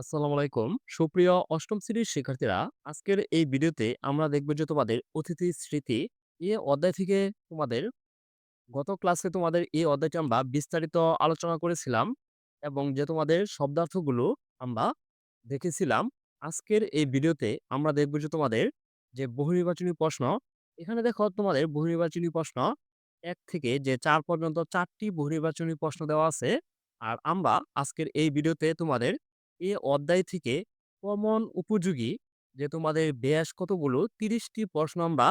আসসালামু আলাইকুম। সুপ্রিয় অষ্টম শ্রেণির শিক্ষার্থীরা, আজকের এই ভিডিওতে আমরা দেখব যে তোমাদের অতিথি স্মৃতি এ অধ্যায় থেকে তোমাদের গত ক্লাসে তোমাদের এই অধ্যায়টি আমরা বিস্তারিত আলোচনা করেছিলাম এবং যে তোমাদের শব্দার্থগুলো আমরা দেখেছিলাম। আজকের এই ভিডিওতে আমরা দেখব যে তোমাদের যে বহুনির্বাচনী প্রশ্ন, এখানে দেখো তোমাদের বহুনির্বাচনী প্রশ্ন এক থেকে যে চার পর্যন্ত ৪ টি বহুনির্বাচনী প্রশ্ন দেওয়া আছে। আর আমরা আজকের এই ভিডিওতে তোমাদের এ অধ্যায় থেকে কমন উপযোগী যে তোমাদের বেশ কতগুলো তিরিশটি প্রশ্ন আমরা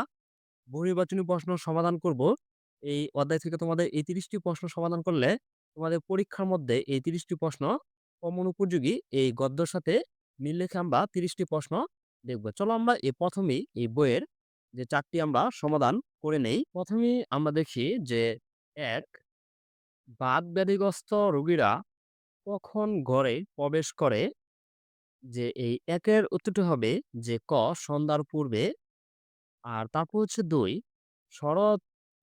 বহুনির্বাচনী প্রশ্ন সমাধান করব। এই অধ্যায় থেকে তোমাদের এই তিরিশটি প্রশ্ন সমাধান করলে তোমাদের পরীক্ষার মধ্যে এই তিরিশটি প্রশ্ন কমন উপযোগী এই গদ্যর সাথে মিল রেখে আমরা তিরিশটি প্রশ্ন দেখব। চলো আমরা এই প্রথমেই এই বইয়ের যে ৪ টি আমরা সমাধান করে নেই। ১ম এই আমরা দেখি যে ১ বাত-ব্যাধিগ্রস্ত রোগীরা কখন ঘরে প্রবেশ করে? যে, এই ১ এর উত্তরটি হবে যে, ক সন্ধ্যার পূর্বে। আর তারপর হচ্ছে ২ শরৎ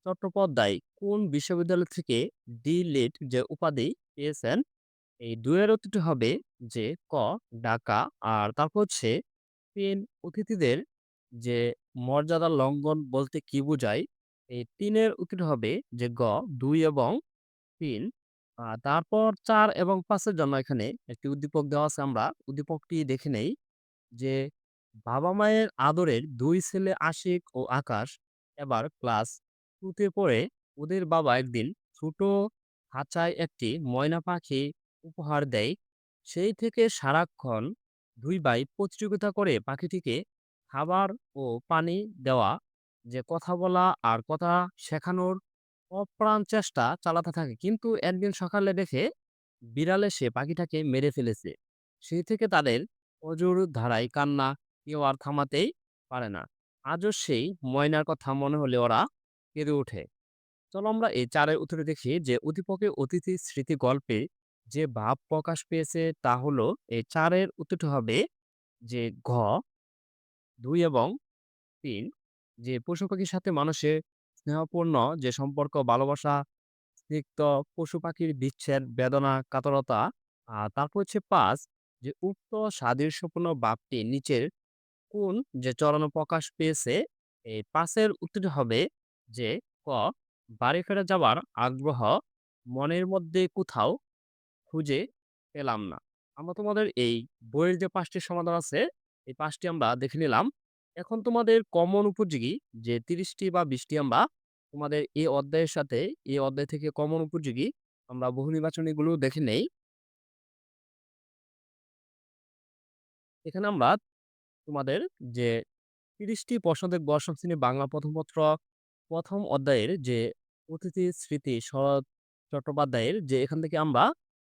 চট্টোপাধ্যায় কোন বিশ্ববিদ্যালয় থেকে ডি লিট যে, উপাধি পেয়েছেন? এই ২ এর উত্তরটি হবে যে, ক ঢাকা। আর তারপর হচ্ছে তিন অতিথিদের যে, মর্যাদা লঙ্ঘন বলতে কি বোঝায়? এই ৩ এর উত্তরটি হবে যে, গ, দুই এবং ৩। তারপর ৪ এবং ৫ এর জন্য এখানে একটি উদ্দীপক দেওয়া আছে আমরা উদ্দীপকটি দেখে নেই। যে বাবা-মায়ের আদরের দুই ছেলে আশিক ও আকাশ এবার ক্লাস টুতে পড়ে। ওদের বাবা একদিন ছোট খাঁচায় একটি ময়না পাখি উপহার দেয়। সেই থেকে সারাক্ষণ দুই ভাই প্রতিযোগিতা করে পাখিটিকে খাবার ও পানি দেওয়া, যে কথা বলা আর কথা শেখানোর অপ্রাণ চেষ্টা চালাতে থাকে। কিন্তু একদিন সকালে দেখে বিড়াল এসে পাখিটাকে মেরে ফেলেছে। সেই থেকে তাদের অঝোর ধারায় কান্না কেউ আর থামাতেই পারে না। আজও সেই ময়নার কথা মনে হলে ওরা কেঁদে ওঠে। চলো আমরা এই ৪ উত্তরে দেখি যে উদ্দীপকে অতিথি স্মৃতি গল্পে যে ভাব প্রকাশ পেয়েছে তা হলো এই ৪ এর উত্তরটি হবে যে ঘ, দুই এবং তিন যে পশু-পাখির সাথে মানুষের স্নেহপূর্ণ যে সম্পর্ক, ভালোবাসা, স্নিগ্ধ পশু-পাখির বিচ্ছেদ, বেদনা, কাতরতা। আর তারপর হচ্ছে ৫ যে উক্ত সাদৃশ্যপূর্ণ ভাবটি নিচের কোন যে চরণে প্রকাশ পেয়েছে? এই ৫ এর উত্তরটি হবে যে ক বাড়ি ফিরে যাওয়ার আগ্রহ মনের মধ্যে কোথাও খুঁজে পেলাম না। আমরা তোমাদের এই বইয়ের যে পাঁচটি সমাধান আছে, এই পাঁচটি আমরা দেখে নিলাম। এখন তোমাদের কমন উপযোগী যে তিরিশটি বা বিশটি আমরা তোমাদের এই অধ্যায়ের সাথে এই অধ্যায় থেকে কমন উপযোগী আমরা বহুনির্বাচনীগুলো দেখে নেই। এখানে আমরা তোমাদের যে ৩০ টি প্রশ্ন শ্রেণি বাংলা প্রথম পত্র ১ম অধ্যায়ের যে অতিথি স্মৃতি শরৎ চট্টোপাধ্যায়ের যে এখান থেকে আমরা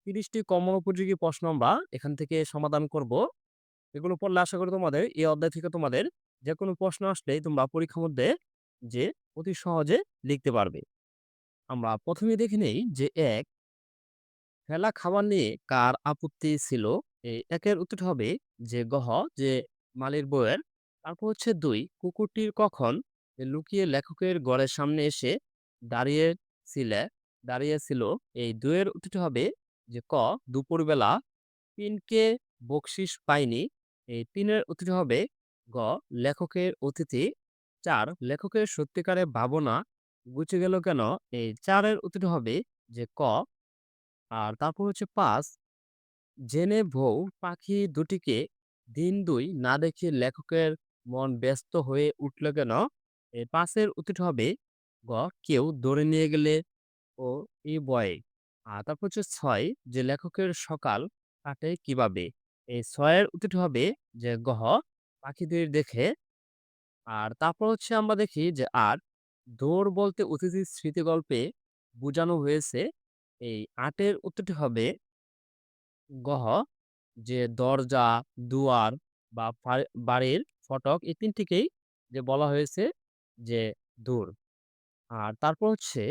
তিরিশটি কমন উপযোগী প্রশ্ন আমরা এখান থেকে সমাধান করব। এগুলো পড়লে আশা করি তোমাদের এই অধ্যায় থেকে তোমাদের যেকোনো প্রশ্ন আসলে তোমরা পরীক্ষার মধ্যে যে অতি সহজে লিখতে পারবে। আমরা ১ম এ দেখে নেই যে এক ফেলা খাবার নিয়ে কার আপত্তি ছিল? এই ১ এর উত্তরটি হবে যে গহ যে মালির বইয়ের তারপর হচ্ছে দুই, কুকুরটির কখন লুকিয়ে লেখকের ঘরের সামনে এসে দাঁড়িয়ে ছিলে দাঁড়িয়ে ছিল এই ২ এর উত্তরটি হবে যে ক, দুপুরবেলা। ৩ কে বকশিস পায়নি? এই ৩ এর উত্তরটি হবে গ, লেখকের অতিথি। চার, লেখকের সত্যিকারের ভাবনা ঘুচে গেল কেন? এই চারের অতিথি হবে যে ক আর তারপর হচ্ছে ৫ জেনে বউ পাখি দুটিকে দিন দুই না দেখে লেখকের মন ব্যস্ত হয়ে উঠল কেন? এই ৫ এর উত্তরটি হবে গ, কেউ দৌড়ে নিয়ে গেলে ও এই বয়ে আর তারপর হচ্ছে ছয়, যে লেখকের সকাল কাটে কীভাবে? এই ৬ এর উত্তরটি হবে যে গহ পাখিদের দেখে। আর তারপর হচ্ছে আমরা দেখি যে ৮ দৌড় বলতে অতিথির স্মৃতিগল্পে বোঝানো হয়েছে। এই ৮ এর উত্তরটি হবে গহ যে দরজা, দুয়ার বা বাড়ির ফটক এই তিনটিকেই যে বলা হয়েছে যে দূর। আর তারপর হচ্ছে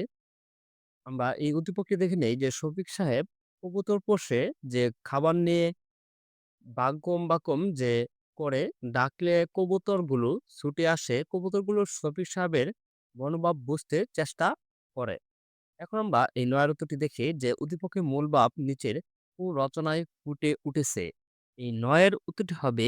আমরা এই উদ্দীপকটি দেখে নেই যে শফিক সাহেব কবুতর পোষে যে খাবার নিয়ে বাকম-বাকম যে করে ডাকলে কবুতরগুলো ছুটে আসে। কবুতরগুলো শফিক সাহেবের মনোভাব বুঝতে চেষ্টা করে। এখন আমরা এই ৯ এর উত্তরটি দেখি যে উদ্দীপকের মূল ভাব নিচের রচনায় ফুটে উঠেছে? এই ৯ এর উত্তরটি হবে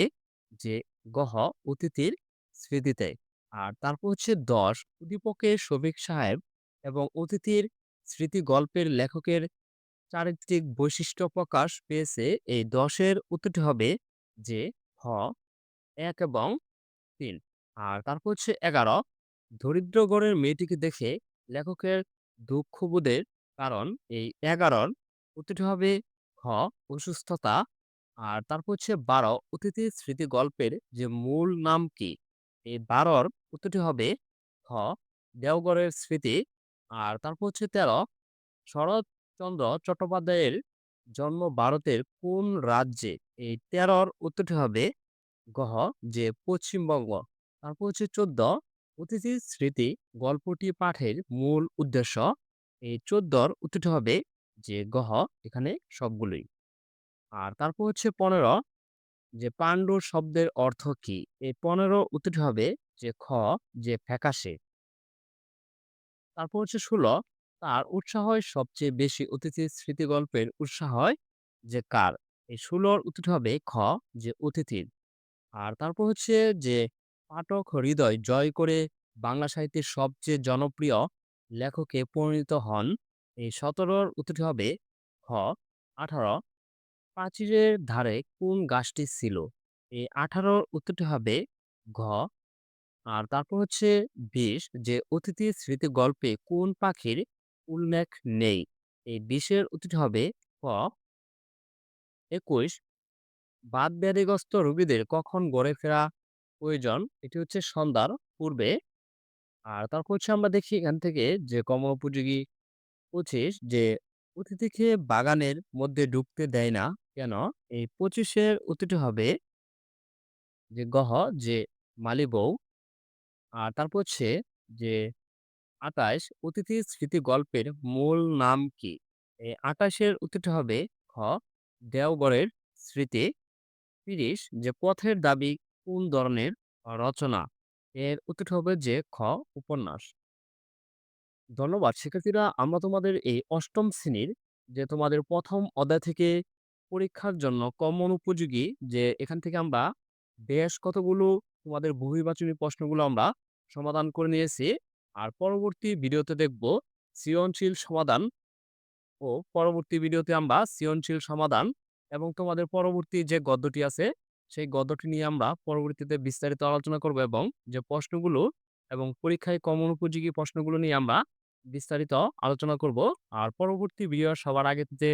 যে গহ অতিথির স্মৃতিতে। আর তারপর হচ্ছে ১০ উদ্দীপকের শফিক সাহেব এবং অতিথির স্মৃতি গল্পের লেখকের চারিত্রিক বৈশিষ্ট্য প্রকাশ পেয়েছে। এই ১০ এর উত্তরটি হবে যে হ ১ এবং ৩ আর তারপর হচ্ছে ১১ দরিদ্র ঘরের মেয়েটিকে দেখে লেখকের দুঃখবোধের কারণ এই ১১ র উত্তরটি হবে খ অসুস্থতা। আর তারপর হচ্ছে ১২ অতিথির স্মৃতি গল্পের যে মূল নাম কি? এই ১২ র উত্তরটি হবে খ দেওঘরের স্মৃতি। আর তারপর হচ্ছে ১৩ শরৎচন্দ্র চট্টোপাধ্যায়ের জন্ম ভারতের কোন রাজ্যে? এই ১৩ র উত্তরটি হবে গহ, যে পশ্চিমবঙ্গ। তারপর হচ্ছে ১৪ অতিথির স্মৃতি, গল্পটি পাঠের মূল উদ্দেশ্য। এই ১৪ র উত্তরটি হবে যে গহ, এখানে সবগুলোই। আর তারপর হচ্ছে ১৫ যে পাণ্ডু শব্দের অর্থ কি? এই ১৫ উত্তরটি হবে যে খ, যে ফ্যাকাশে। তারপর হচ্ছে ১৬ তার উৎসাহ হয়, সবচেয়ে বেশি অতিথির স্মৃতিগল্পের উৎসাহ হয় যে কার? এই ১৬ র উত্তরটি হবে খ, যে অতিথির। আর তারপর হচ্ছে যে পাঠক হৃদয় জয় করে বাংলা সাহিত্যের সবচেয়ে জনপ্রিয় লেখকে পরিণত হন। এই ১৭ র উত্তরটি হবে খ ১৮ প্রাচীরের ধারে কোন গাছটি ছিল? এই ১৮ র উত্তরটি হবে ঘ আর তারপর হচ্ছে ২০ যে অতিথির স্মৃতি গল্পে কোন পাখির উল্লেখ নেই? এই ২০ এর উত্তরটি হবে ক ২১ বাতব্যাধিগ্রস্ত রোগীদের কখন গড়ে ফেরা প্রয়োজন? এটি হচ্ছে সন্ধ্যার পূর্বে। আর তারপর হচ্ছে আমরা দেখি এখান থেকে যে কমন উপযোগী ২৫ যে অতিথিকে বাগানের মধ্যে ঢুকতে দেয় না কেন? এই ২৫ এর উত্তরটি হবে যে, গহ, যে মালি বউ। আর তারপর হচ্ছে যে ২৮ অতিথির স্মৃতি গল্পের মূল নাম কি? ২৮ এর উত্তরটি হবে খ দেওঘরের স্মৃতি। ৩০ যে পথের দাবি কোন ধরনের রচনা? এর উত্তরটি হবে যে খ, উপন্যাস। ধন্যবাদ শিক্ষার্থীরা। আমরা তোমাদের এই অষ্টম শ্রেণির যে তোমাদের প্রথম অধ্যায় থেকে পরীক্ষার জন্য কমন উপযোগী যে এখান থেকে আমরা বেশ কতগুলো তোমাদের বহুনির্বাচনী প্রশ্নগুলো আমরা সমাধান করে নিয়েছি। আর পরবর্তী ভিডিওতে দেখব সৃজনশীল সমাধান ও পরবর্তী ভিডিওতে আমরা সৃজনশীল সমাধান এবং তোমাদের পরবর্তী যে গদ্যটি আছে, সেই গদ্যটি নিয়ে আমরা পরবর্তীতে বিস্তারিত আলোচনা করব এবং যে প্রশ্নগুলো এবং পরীক্ষায় কমন উপযোগী প্রশ্নগুলো নিয়ে আমরা বিস্তারিত আলোচনা করব। আর পরবর্তী ভিডিও সবার আগে যে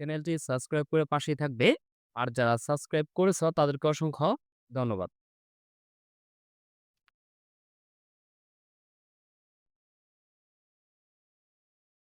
চ্যানেলটি সাবস্ক্রাইব করে পাশেই থাকবে। আর যারা সাবস্ক্রাইব করেছ তাদেরকে অসংখ্য ধন্যবাদ।